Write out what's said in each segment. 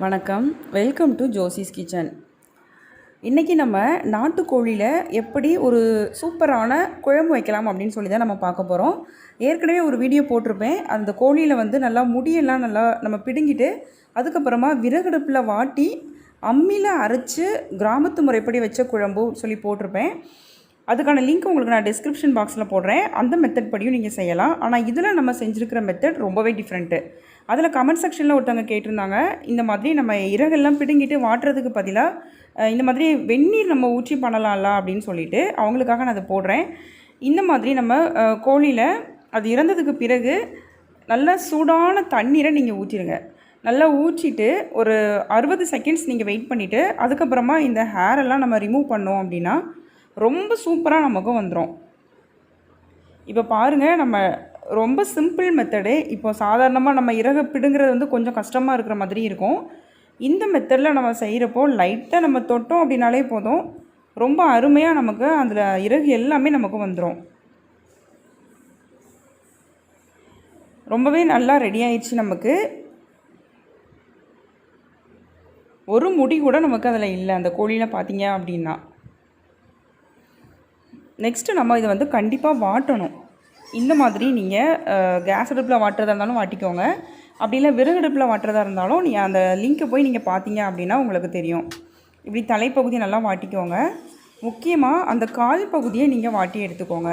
வணக்கம். Welcome to Josie's kitchen இன்றைக்கி நம்ம நாட்டுக்கோழியில் எப்படி ஒரு சூப்பரான குழம்பு வைக்கலாம் அப்படின்னு சொல்லி தான் நம்ம பார்க்க போகிறோம் ஏற்கனவே ஒரு வீடியோ போட்டிருப்பேன். அந்த கோழியில் வந்து நல்லா முடியெல்லாம் நல்லா நம்ம பிடுங்கிட்டு அதுக்கப்புறமா விறகடுப்பில் வாட்டி அம்மியில் அரைச்சி கிராமத்து முறைப்படி வச்ச குழம்பு சொல்லி போட்டிருப்பேன். அதுக்கான லிங்க் உங்களுக்கு நான் டிஸ்கிரிப்ஷன் பாக்ஸில் போடுறேன். அந்த மெத்தட் படியும் நீங்கள் செய்யலாம். ஆனால் இதில் நம்ம செஞ்சுருக்கிற மெத்தட் ரொம்பவே டிஃப்ரெண்ட்டு அதில் கமெண்ட் செக்ஷனில் ஒருத்தவங்க கேட்டிருந்தாங்க இந்த மாதிரி நம்ம இறகெல்லாம் பிடுங்கிட்டு வாட்டுறதுக்கு பதிலாக இந்த மாதிரி வெந்நீர் நம்ம ஊற்றி பண்ணலாம்ல அப்படின்னு சொல்லிட்டு அவங்களுக்காக நான் அதை போடுறேன். இந்த மாதிரி நம்ம கோழியில் அது இறந்ததுக்கு பிறகு நல்ல சூடான தண்ணீரை நீங்கள் ஊற்றிடுங்க நல்லா ஊற்றிட்டு ஒரு அறுபது செகண்ட்ஸ் நீங்கள் வெயிட் பண்ணிவிட்டு அதுக்கப்புறமா இந்த ஹேரெல்லாம் நம்ம ரிமூவ் பண்ணோம் அப்படின்னா ரொம்ப சூப்பராக நமக்கும் வந்துடும் இப்போ பாருங்கள் நம்ம ரொம்ப சிம்பிள் மெத்தடு இப்போ சாதாரணமாக நம்ம இறகு பிடுங்கிறது வந்து கொஞ்சம் கஷ்டமாக இருக்கிற மாதிரி இருக்கும். இந்த மெத்தடில் நம்ம செய்கிறப்போ லைட்டாக நம்ம தொட்டோம் அப்படின்னாலே போதும். ரொம்ப அருமையாக நமக்கு அதில் இறகு எல்லாமே நமக்கு வந்துடும் ரொம்பவே நல்லா ரெடி ஆயிடுச்சு நமக்கு. ஒரு முடி கூட நமக்கு அதில் இல்லை அந்த கோழியில் பார்த்தீங்க அப்படின்னா. நெக்ஸ்ட்டு நம்ம இதை வந்து கண்டிப்பாக வாட்டணும். இந்த மாதிரி நீங்கள் கேஸ் அடுப்பில் வாட்டுறதா இருந்தாலும் வாட்டிக்கோங்க. அப்படி இல்லை விறகு அடுப்பில் வாட்டுறதா இருந்தாலும் நீங்கள் அந்த லிங்க்கை போய் நீங்கள் பார்த்தீங்க அப்படின்னா உங்களுக்கு தெரியும். இப்படி தலைப்பகுதி நல்லா வாட்டிக்கோங்க. முக்கியமாக அந்த கால் பகுதியை நீங்கள் வாட்டி எடுத்துக்கோங்க.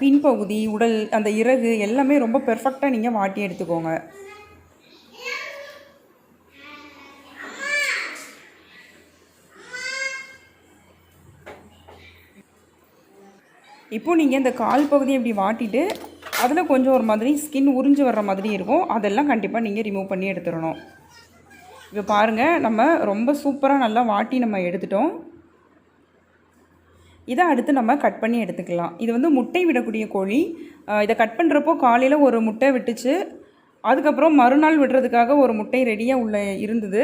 பின்பகுதி உடல் அந்த இறகு எல்லாமே ரொம்ப பெர்ஃபெக்டாக நீங்கள் வாட்டி எடுத்துக்கோங்க. இப்போ நீங்கள் இந்த கால் பகுதியை இப்படி வாட்டிட்டு அதில் கொஞ்சம் ஒரு மாதிரி ஸ்கின் உறிஞ்சு வர்ற மாதிரி இருக்கும். அதெல்லாம் கண்டிப்பாக நீங்கள் ரிமூவ் பண்ணி எடுத்துடணும். இப்போ பாருங்கள் நம்ம ரொம்ப சூப்பராக நல்லா வாட்டி நம்ம எடுத்துட்டோம். இதை அடுத்து நம்ம கட் பண்ணி எடுத்துக்கலாம். இது வந்து முட்டை விடக்கூடிய கோழி. இதை கட் பண்ணுறப்போ காலையில் ஒரு முட்டை விட்டுச்சு. அதுக்கப்புறம் மறுநாள் விடுறதுக்காக ஒரு முட்டை ரெடியாக உள்ளே இருந்தது.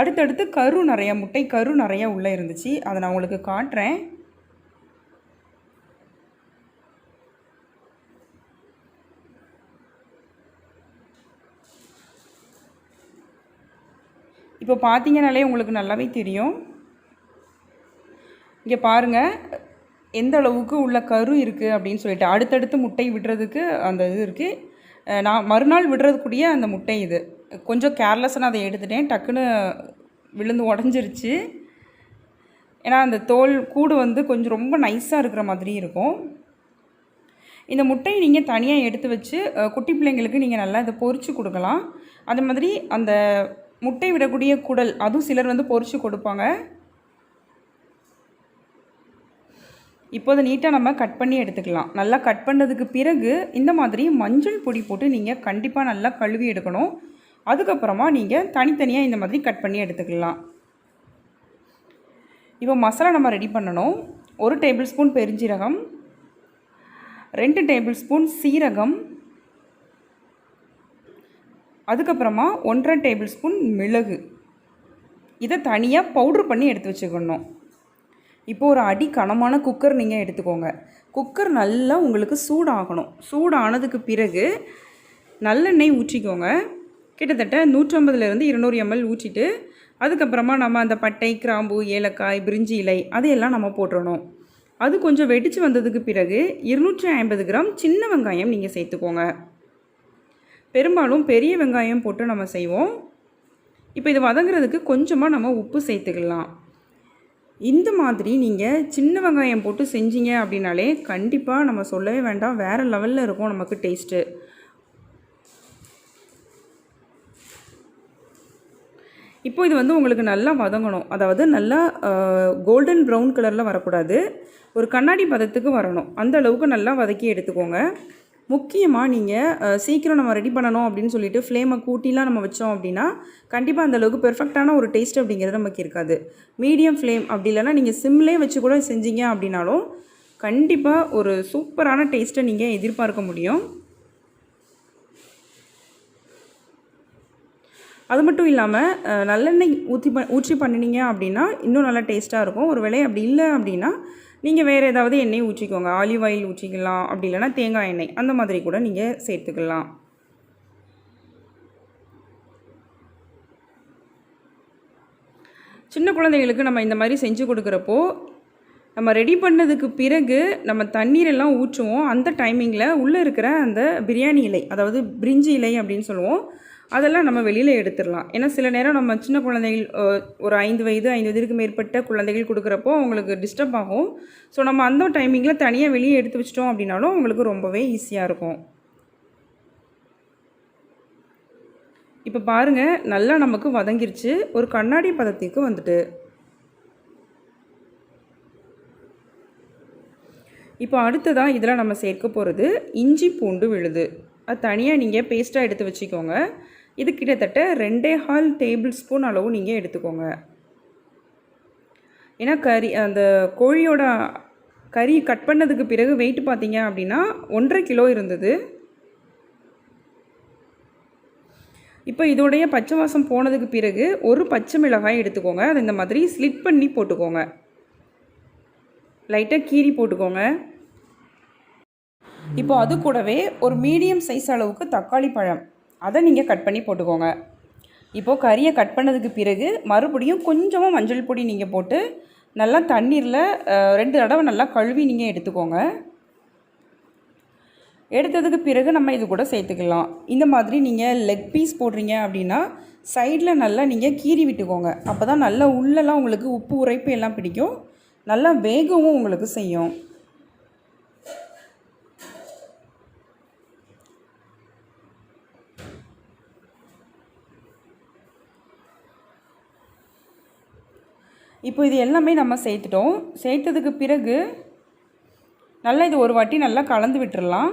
அடுத்தடுத்து கரு நிறையா முட்டை கரு நிறையா உள்ளே இருந்துச்சு. அதை நான் உங்களுக்கு காட்டுறேன். இப்போ பார்த்தீங்கனாலே உங்களுக்கு நல்லாவே தெரியும். இங்கே பாருங்கள் எந்த அளவுக்கு உள்ள கரு இருக்குது அப்படின்னு சொல்லிட்டு அடுத்தடுத்து முட்டை விடுறதுக்கு அந்த இது இருக்குது நான் மறுநாள் விடுறதுக்குரிய அந்த முட்டை இது. கொஞ்சம் கேர்லெஸ்ஸாக அதை எடுத்துட்டேன். டக்குன்னு விழுந்து உடஞ்சிருச்சு. ஏன்னா அந்த தோல் கூடு வந்து கொஞ்சம் ரொம்ப நைஸாக இருக்கிற மாதிரி இருக்கும். இந்த முட்டையை நீங்கள் தனியாக எடுத்து வச்சு குட்டி பிள்ளைங்களுக்கு நீங்கள் நல்லா இதை பொறிச்சு கொடுக்கலாம். அது மாதிரி அந்த முட்டை விடக்கூடிய குடல் அதுவும் சிலர் வந்து பொறிச்சு கொடுப்பாங்க. இப்போ அதை நீட்டாக நம்ம கட் பண்ணி எடுத்துக்கலாம். நல்லா கட் பண்ணதுக்கு பிறகு இந்த மாதிரி மஞ்சள் பொடி போட்டு நீங்கள் கண்டிப்பாக நல்லா கழுவி எடுக்கணும். அதுக்கப்புறமா நீங்கள் தனித்தனியாக இந்த மாதிரி கட் பண்ணி எடுத்துக்கலாம். இப்போ மசாலா நம்ம ரெடி பண்ணணும். ஒரு டேபிள் ஸ்பூன் பெருஞ்சீரகம் ரெண்டு டேபிள் ஸ்பூன் சீரகம் அதுக்கப்புறமா ஒன்றரை டேபிள் ஸ்பூன் மிளகு. இதை தனியாக பவுட்ரு பண்ணி எடுத்து வச்சுக்கணும். இப்போ ஒரு அடி கனமான குக்கர் நீங்கள் எடுத்துக்கோங்க. குக்கர் நல்லா உங்களுக்கு சூடாகணும். சூடானதுக்கு பிறகு நல்லெண்ணெய் ஊற்றிக்கோங்க. கிட்டத்தட்ட நூற்றம்பதுலேருந்து இருநூறு எம்எல் ஊற்றிட்டு அதுக்கப்புறமா நம்ம அந்த பட்டை கிராம்பு ஏலக்காய் பிரிஞ்சி இலை அதையெல்லாம் நம்ம போட்டுறணும். அது கொஞ்சம் வெடித்து வந்ததுக்கு பிறகு இருநூற்றி ஐம்பது கிராம் சின்ன வெங்காயம் நீங்கள் சேர்த்துக்கோங்க. பெரும்பாலும் பெரிய வெங்காயம் போட்டு நம்ம செய்வோம். இப்போ இது வதங்குறதுக்கு கொஞ்சமாக நம்ம உப்பு சேர்த்துக்கலாம். இந்த மாதிரி நீங்கள் சின்ன வெங்காயம் போட்டு செஞ்சீங்க அப்படின்னாலே கண்டிப்பாக நம்ம சொல்லவே வேண்டாம். வேறு லெவலில் இருக்கும் நமக்கு டேஸ்ட்டு. இப்போ இது வந்து உங்களுக்கு நல்லா வதங்கணும். அதாவது நல்லா கோல்டன் ப்ரௌன் கலரில் வரக்கூடாது. ஒரு கண்ணாடி பதத்துக்கு வரணும். அந்த அளவுக்கு நல்லா வதக்கி எடுத்துக்கோங்க. முக்கியமாக நீங்கள் சீக்கிரம் நம்ம ரெடி பண்ணணும் அப்படின்னு சொல்லிட்டு ஃப்ளேமை கூட்டிலாம் நம்ம வச்சோம் அப்படின்னா கண்டிப்பாக அந்தளவுக்கு பெர்ஃபெக்டான ஒரு டேஸ்ட் அப்படிங்கிறது நமக்கு இருக்காது. மீடியம் ஃப்ளேம் அப்படி இல்லைன்னா நீங்கள் சிம்லேயே வச்சு கூட செஞ்சீங்க அப்படின்னாலும் கண்டிப்பாக ஒரு சூப்பரான டேஸ்ட்டை நீங்கள் எதிர்பார்க்க முடியும். அது மட்டும் இல்லாமல் நல்லெண்ணெய் ஊற்றி ப ஊற்றி பண்ணினீங்க அப்படின்னா இன்னும் நல்லா டேஸ்ட்டாக இருக்கும். ஒரு வேளை அப்படி இல்லை அப்படின்னா நீங்கள் வேறு ஏதாவது எண்ணெய் ஊற்றிக்கோங்க. ஆலிவ் ஆயில் ஊற்றிக்கலாம். அப்படி இல்லைனா தேங்காய் எண்ணெய். அந்த மாதிரி கூட நீங்கள் சேர்த்துக்கலாம். சின்ன குழந்தைகளுக்கு நம்ம இந்த மாதிரி செஞ்சு கொடுக்குறப்போ நம்ம ரெடி பண்ணதுக்கு பிறகு நம்ம தண்ணீரெல்லாம் ஊற்றுவோம். அந்த டைமிங்கில் உள்ளே இருக்கிற அந்த பிரியாணி இலை அதாவது பிரிஞ்சி இலை அப்படின்னு சொல்லுவோம். அதெல்லாம் நம்ம வெளியில் எடுத்துடலாம். ஏன்னா சில நேரம் நம்ம சின்ன குழந்தைகள் ஒரு ஐந்து வயது ஐந்து வயதுக்கு மேற்பட்ட குழந்தைகள் கொடுக்குறப்போ அவங்களுக்கு டிஸ்டர்ப் ஆகும். ஸோ நம்ம அந்த டைமிங்கில் தனியாக வெளியே எடுத்து வச்சிட்டோம் அப்படின்னாலும் அவங்களுக்கு ரொம்பவே ஈஸியாக இருக்கும். இப்போ பாருங்கள் நல்லா நமக்கு வதங்கிருச்சு. ஒரு கண்ணாடி பதத்துக்கு வந்துட்டு. இப்போ அடுத்ததாக இதில் நம்ம சேர்க்க போகிறது இஞ்சி பூண்டு விழுது. அது தனியாக நீங்கள் பேஸ்ட்டாக எடுத்து வச்சுக்கோங்க. இது கிட்டத்தட்ட ரெண்டே ஹால் டேபிள் ஸ்பூன் அளவு நீங்கள் எடுத்துக்கோங்க. ஏன்னா கறி அந்த கோழியோட கறி கட் பண்ணதுக்கு பிறகு வெயிட் பார்த்தீங்க அப்படின்னா ஒன்றரை கிலோ இருந்தது. இப்போ இதோடைய பச்சை வாசம் போனதுக்கு பிறகு ஒரு பச்சை மிளகாய் எடுத்துக்கோங்க. அதை இந்த மாதிரி ஸ்லிட் பண்ணி போட்டுக்கோங்க. லைட்டாக கீறி போட்டுக்கோங்க. இப்போ அது கூடவே ஒரு மீடியம் சைஸ் அளவுக்கு தக்காளி பழம். அதை நீங்கள் கட் பண்ணி போட்டுக்கோங்க. இப்போது கறியை கட் பண்ணதுக்கு பிறகு மறுபடியும் கொஞ்சமாக மஞ்சள் பொடி நீங்கள் போட்டு நல்லா தண்ணீரில் ரெண்டு தடவை நல்லா கழுவி நீங்கள் எடுத்துக்கோங்க. எடுத்ததுக்கு பிறகு நம்ம இது கூட சேர்த்துக்கலாம். இந்த மாதிரி நீங்கள் லெக் பீஸ் போடுறீங்க அப்படின்னா சைடில் நல்லா நீங்கள் கீறி விட்டுக்கோங்க. அப்போ தான் நல்லா உள்ளெல்லாம் உங்களுக்கு உப்பு உரைப்பு எல்லாம் பிடிக்கும். நல்லா வேகவும் உங்களுக்கு செய்யும். இப்போ இது எல்லாமே நம்ம சேர்த்துட்டோம். சேர்த்ததுக்கு பிறகு நல்லா இது ஒரு வாட்டி நல்லா கலந்து விட்டுடலாம்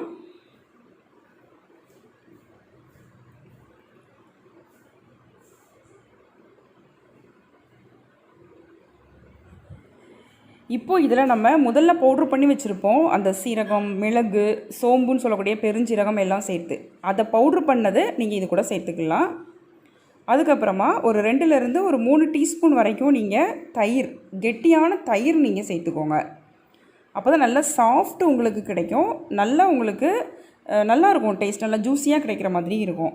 இப்போ இதில் நம்ம முதல்ல பவுட்ரு பண்ணி வச்சுருப்போம். அந்த சீரகம் மிளகு சோம்புன்னு சொல்லக்கூடிய பெருஞ்சீரகம் எல்லாம் சேர்த்து. அதை பவுட்ரு பண்ணதை நீங்கள் இது கூட சேர்த்துக்கலாம். அதுக்கப்புறமா ஒரு ரெண்டுலேருந்து ஒரு மூணு டீஸ்பூன் வரைக்கும் நீங்கள் தயிர் கெட்டியான தயிர் நீங்கள் சேர்த்துக்கோங்க. அப்போ தான் நல்லா சாஃப்ட் உங்களுக்கு கிடைக்கும். நல்லா உங்களுக்கு நல்லாயிருக்கும் நல்லா இருக்கும். டேஸ்ட் நல்லா ஜூஸியாக கிடைக்கிற மாதிரி இருக்கும்.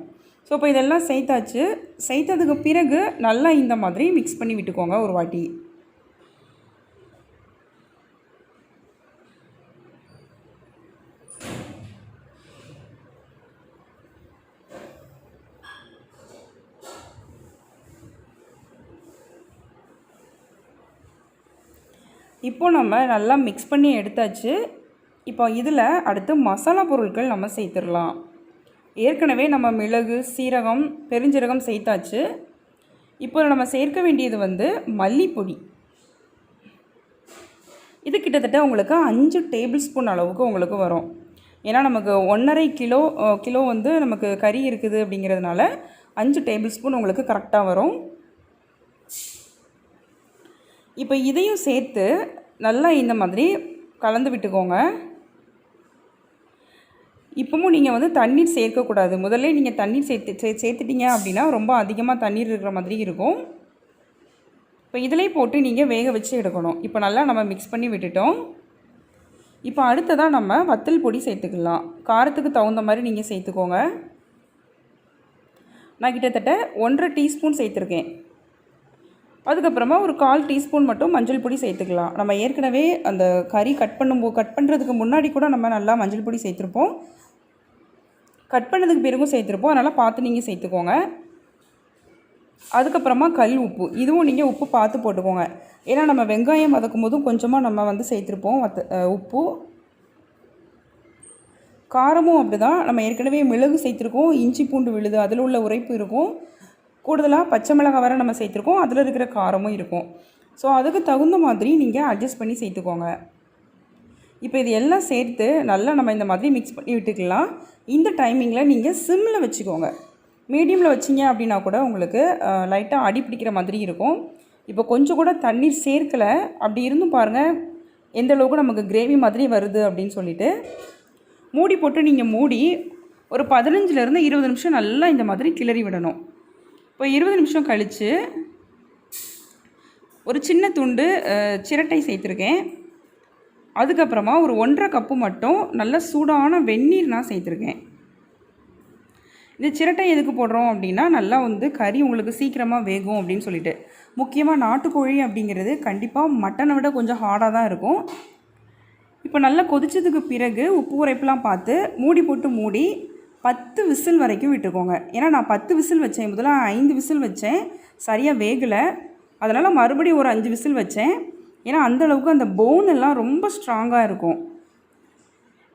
ஸோ இப்போ இதெல்லாம் சேர்த்தாச்சு. சேர்த்ததுக்கு பிறகு நல்லா இந்த மாதிரி மிக்ஸ் பண்ணி விட்டுக்கோங்க ஒரு வாட்டி. இப்போ நம்ம நல்லா மிக்ஸ் பண்ணி எடுத்தாச்சு. இப்போ இதில் அடுத்து மசாலா பொருட்கள் நம்ம சேர்த்துடலாம். ஏற்கனவே நம்ம மிளகு சீரகம் பெருஞ்சீரகம் சேர்த்தாச்சு. இப்போ நம்ம சேர்க்க வேண்டியது வந்து மல்லிப்பொடி. இது கிட்டத்தட்ட உங்களுக்கு அஞ்சு டேபிள் ஸ்பூன் அளவுக்கு உங்களுக்கு வரும். ஏன்னா நமக்கு ஒன்றரை கிலோ கிலோ வந்து நமக்கு கறி இருக்குது அப்படிங்கிறதுனால அஞ்சு டேபிள் ஸ்பூன் உங்களுக்கு கரெக்டாக வரும். இப்போ இதையும் சேர்த்து நல்லா இந்த மாதிரி கலந்து விட்டுக்கோங்க. இப்போவும் நீங்கள் வந்து தண்ணீர் சேர்க்கக்கூடாது. முதல்ல நீங்கள் தண்ணீர் சேர்த்து சே சேர்த்துட்டீங்க அப்படின்னா ரொம்ப அதிகமாக தண்ணீர் இருக்கிற மாதிரி இருக்கும். இப்போ இதிலே போட்டு நீங்கள் வேக வச்சு எடுக்கணும். இப்போ நல்லா நம்ம மிக்ஸ் பண்ணி விட்டுட்டோம். இப்போ அடுத்ததாக நம்ம வத்தல் பொடி சேர்த்துக்கலாம். காரத்துக்கு தகுந்த மாதிரி நீங்கள் சேர்த்துக்கோங்க. நான் கிட்டத்தட்ட ஒன்றரை டீஸ்பூன் சேர்த்துருக்கேன். அதுக்கப்புறமா ஒரு கால் டீஸ்பூன் மட்டும் மஞ்சள் பொடி சேர்த்துக்கலாம். நம்ம ஏற்கனவே அந்த கறி கட் பண்ணும்போ கட் பண்ணுறதுக்கு முன்னாடி கூட நம்ம நல்லா மஞ்சள் பொடி சேர்த்துருப்போம். கட் பண்ணதுக்கு பிறகும் சேர்த்துருப்போம். அதனால் பார்த்து நீங்கள் சேர்த்துக்கோங்க. அதுக்கப்புறமா கல் உப்பு. இதுவும் நீங்கள் உப்பு பார்த்து போட்டுக்கோங்க. ஏன்னா நம்ம வெங்காயம் வதக்கும் போதும் கொஞ்சமாக நம்ம வந்து சேர்த்துருப்போம். வத்த உப்பு. காரமும் அப்படி தான் நம்ம ஏற்கனவே மிளகு சேர்த்துருக்கோம். இஞ்சி பூண்டு விழுது. அதில் உள்ள உரைப்பு இருக்கும். கூடுதலாக பச்சை மிளகாய் வர நம்ம சேர்த்துருக்கோம். அதில் இருக்கிற காரமும் இருக்கும். ஸோ அதுக்கு தகுந்த மாதிரி நீங்கள் அட்ஜஸ்ட் பண்ணி சேர்த்துக்கோங்க. இப்போ இது எல்லாம் சேர்த்து நல்லா நம்ம இந்த மாதிரி மிக்ஸ் பண்ணி விட்டுக்கலாம். இந்த டைமிங்கில் நீங்கள் சிம்மில் வச்சுக்கோங்க. மீடியமில் வச்சிங்க அப்படின்னா கூட உங்களுக்கு லைட்டாக அடி பிடிக்கிற மாதிரி இருக்கும். இப்போ கொஞ்சம் கூட தண்ணீர் சேர்க்கலை. அப்படி இருந்தும் பாருங்கள் எந்த அளவுக்கு நமக்கு கிரேவி மாதிரி வருது அப்படின்னு சொல்லிட்டு மூடி போட்டு நீங்கள் மூடி ஒரு பதினஞ்சுலேருந்து இருபது நிமிஷம் நல்லா இந்த மாதிரி கிளறி விடணும். இப்போ இருபது நிமிஷம் கழித்து ஒரு சின்ன துண்டு சிரட்டை சேர்த்துருக்கேன். அதுக்கப்புறமா ஒரு ஒன்றரை கப்பு மட்டும் நல்ல சூடான வெந்நீர் நான் சேர்த்துருக்கேன். இந்த சிரட்டை எதுக்கு போடுறோம் அப்படின்னா நல்லா வந்து கறி உங்களுக்கு சீக்கிரமாக வேகும் அப்படின்னு சொல்லிட்டு. முக்கியமாக நாட்டுக்கோழி அப்படிங்கிறது கண்டிப்பாக மட்டனை விட கொஞ்சம் ஹார்டாக தான் இருக்கும். இப்போ நல்லா கொதிச்சதுக்கு பிறகு உப்பு உரைப்பெலாம் பார்த்து மூடி போட்டு மூடி பத்து விசில் வரைக்கும் விட்டுக்கோங்க. ஏன்னா நான் பத்து விசில் வச்சேன். முதல்ல ஐந்து விசில் வச்சேன். சரியாக வேகலை. அதனால் மறுபடியும் ஒரு அஞ்சு விசில் வச்சேன். ஏன்னா அந்தளவுக்கு அந்த போன் எல்லாம் ரொம்ப ஸ்ட்ராங்காக இருக்கும்.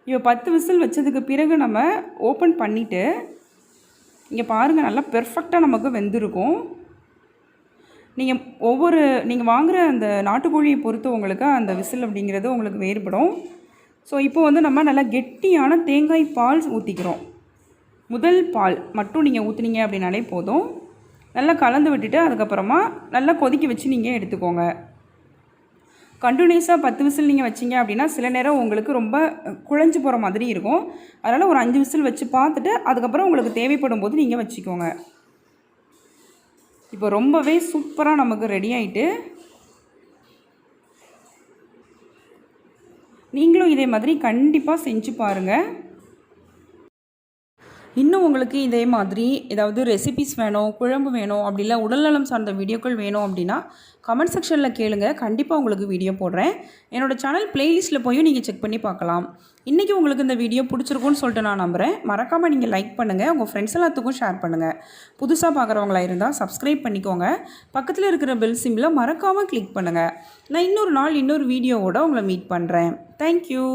இப்போ பத்து விசில் வச்சதுக்கு பிறகு நம்ம ஓப்பன் பண்ணிவிட்டு இங்கே பாருங்கள் நல்லா பெர்ஃபெக்டாக நமக்கு வெந்திருக்கும். நீங்கள் ஒவ்வொரு நீங்கள் வாங்குகிற அந்த நாட்டுக்கோழியை பொறுத்து உங்களுக்கு அந்த விசில் அப்படிங்கிறது உங்களுக்கு வேறுபடும். ஸோ இப்போ வந்து நம்ம நல்லா கெட்டியான தேங்காய் பால் ஊற்றிக்கிறோம் முதல் பால் மட்டும் நீங்கள் ஊற்றுனீங்க அப்படின்னாலே போதும். நல்லா கலந்து விட்டுட்டு அதுக்கப்புறமா நல்லா கொதிக்க வச்சு நீங்கள் எடுத்துக்கோங்க. கண்டினியூஸாக பத்து விசில் நீங்கள் வச்சிங்க அப்படின்னா சில நேரம் உங்களுக்கு ரொம்ப குழஞ்சு போகிற மாதிரி இருக்கும். அதனால் ஒரு அஞ்சு விசில் வச்சு பார்த்துட்டு அதுக்கப்புறம் உங்களுக்கு தேவைப்படும் போது நீங்கள் வச்சுக்கோங்க. இப்போ ரொம்பவே சூப்பராக நமக்கு ரெடி ஆகிட்டு நீங்களும் இதே மாதிரி கண்டிப்பாக செஞ்சு பாருங்கள் இன்னும் உங்களுக்கு இதே மாதிரி ஏதாவது ரெசிபிஸ் வேணும் குழம்பு வேணும் அப்படி இல்லை உடல்நலம் சார்ந்த வீடியோக்கள் வேணும் அப்படின்னா கமெண்ட் செக்ஷனில் கேளுங்க. கண்டிப்பாக உங்களுக்கு வீடியோ போடுறேன். என்னோடய சேனல் பிளேலிஸ்ட்டில் போய் நீங்கள் செக் பண்ணி பார்க்கலாம். இன்றைக்கி உங்களுக்கு இந்த வீடியோ பிடிச்சிருக்குன்னு சொல்லிட்டு நான் நம்புகிறேன் மறக்காமல் நீங்கள் லைக் பண்ணுங்கள் உங்கள் ஃப்ரெண்ட்ஸ் எல்லாத்துக்கும் ஷேர் பண்ணுங்கள் புதுசாக பார்க்குறவங்களா இருந்தால் சப்ஸ்கிரைப் பண்ணிக்கோங்க. பக்கத்தில் இருக்கிற பெல் சிம்மில் மறக்காமல் கிளிக் பண்ணுங்கள் நான் இன்னொரு நாள் இன்னொரு வீடியோவோட உங்களை மீட் பண்ணுறேன் தேங்க்யூ